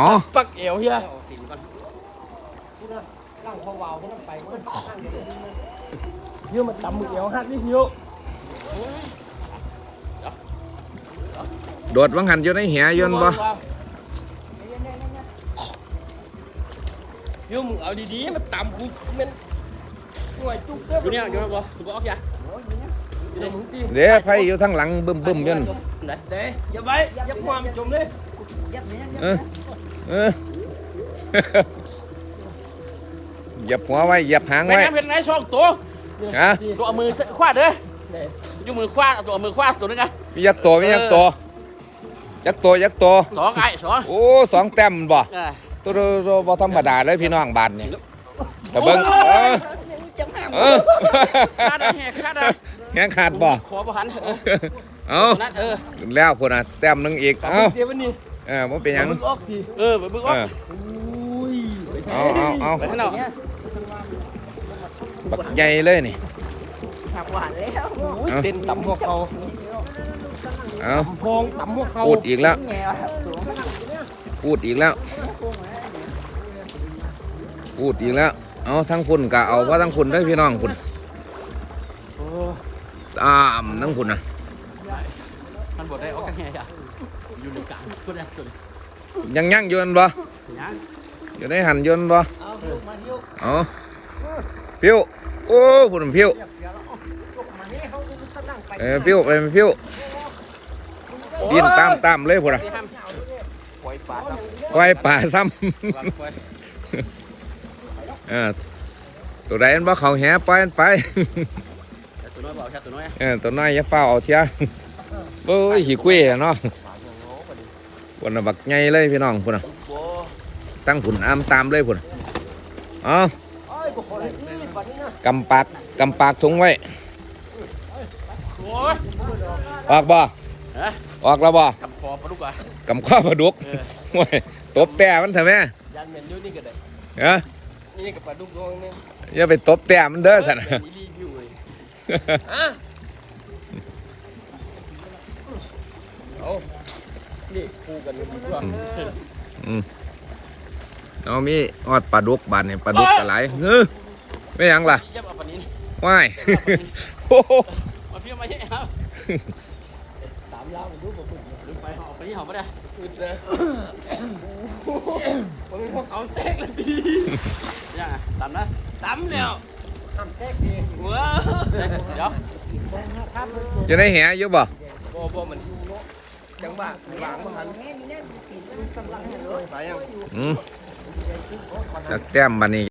อ๋อปักเอวเฮียร่างเขาวาวเขาต้องไปมันตั้งเดี๋ยวนี้มันเฮียมันตำมือเอวหักนี่เฮียโดดวังหันอยู่ในเหียยนบ่เฮียมึงเอาดีๆมันตำกูมันห่วยจุกเด้ออยู่เนี่ยอยู่บ่กูบอกอย่าเดี๋ยวมึงตีเดี๋ยวไผอยู่ทางหลังบึ้มบึ้มๆยนไหนเด้อย่าไว้อย่าความจมเลย เออเออเหยียบหัวไว้เหยียบหางไปไว้น้ำเห็นไหนสองตัวฮะตัวเอามือคว้าเด้ออยู่มือคว้าตัวเอามือคว้าตัวนึงไงมียักษ์ตัวมียักษ์ตัวยักษ์ตัวยักษ์ตัวสองไอ้สองโอ้สองแต้มบ่เออตัวตัวบ่ธรรมดาเลยพี่น้องบ้านนี่แต่เบิ่งเออเออคาดแหกคาดแข้งขาดบ่ขอประหันเออเอานั่นเออแล้วพุ่นน่ะแต้มหนึงอีกเอ้า เดี๋ยววันเออบ่เป็นหยัง มึงออกทีเออไปบึ้งเอว่าออุ้ยเอาเอาเอา ไปข้างนอกบักใหญ่เลยนี่หักหวานแล้วอุ้ยเต้นตำหัวเขาเอาพองตำหัวเขาพูดอีกแล้ว แง่ว่ะสูงพูดอีกแล้ว พูดอีกแล้ว เอาทั้งคุณกะเอาเพราะทั้งคุณได้อพี่น้องคุณตามทั้งคุณนะ มันบดได้ออกกันแหกอะอยู่ในกลางตัวนี้ตัวนี้ยังยั่งยืนบ่ยังอยู่ในหันยืนบ่เอาลูกมาเที่ยวเอาพิ้วโอ้คุณพิ้วลูกมานี่เขาจะนั่งไปเออพิ้วไปพิ้วดินตามตามเลยพุ่นน่ะที่ห้ามปล่อยปลาครับไว้ป่าซ้วางปล่อยำเออตัวใดมันบ่เขาแหปล่อยมันไปแต่ตัวน้อยบอกแค่ตัวน้อยเออตัวน้อยอย่าเฝ้าเอาเทีย เบ้ยขี้กุ้ยอะเนาะพุ่นน่ะบักใหญ่เลยพี่น้องพุ่นน่ะโอ้ตั้งผุนอามตามเลยพุ่นเอาเอ้ยบุคคลนี่บัดนี้นะกำปากกำปากถุงไว้โอ้ยออกบ่ฮะออกแล้วบ่กับคอปลาดุกอะกำข้อปลาดุกเออโอ้ยตบแต่มันเถอะแม่ยันเหม็นอยู่นี่ก็ได้ฮะนี่กับปลาดุกดวงนี่อย่าไปตบแต่มันเด้อสันเป็นอีรีวิวเลยอะ เอานี่คู่กันเลยดีกว่าเอามีออดปลาดุกบานนี่ปลาดุกกระไหลเฮ้ยไม่หยังล่ะเยี่ยมเอาปลานี้ว้ายโอ้โหมาเพี้ยมาเฮ้ยครับตามยาวดูบ่คุณดึงไปเอาไปนี่เขาไม่ได้อึดเลยมันเป็นพวกเขาแตกเลยดียังไงตามนะตำแล้วทำแท้ดีว้าเดี๋ยวครับจะได้แหอยู่บ่บ่บ่มัน จังหวะหวางบ่หันแม่นี่แน่กำลังเลยไปยังอืมจากแต้มบันนี้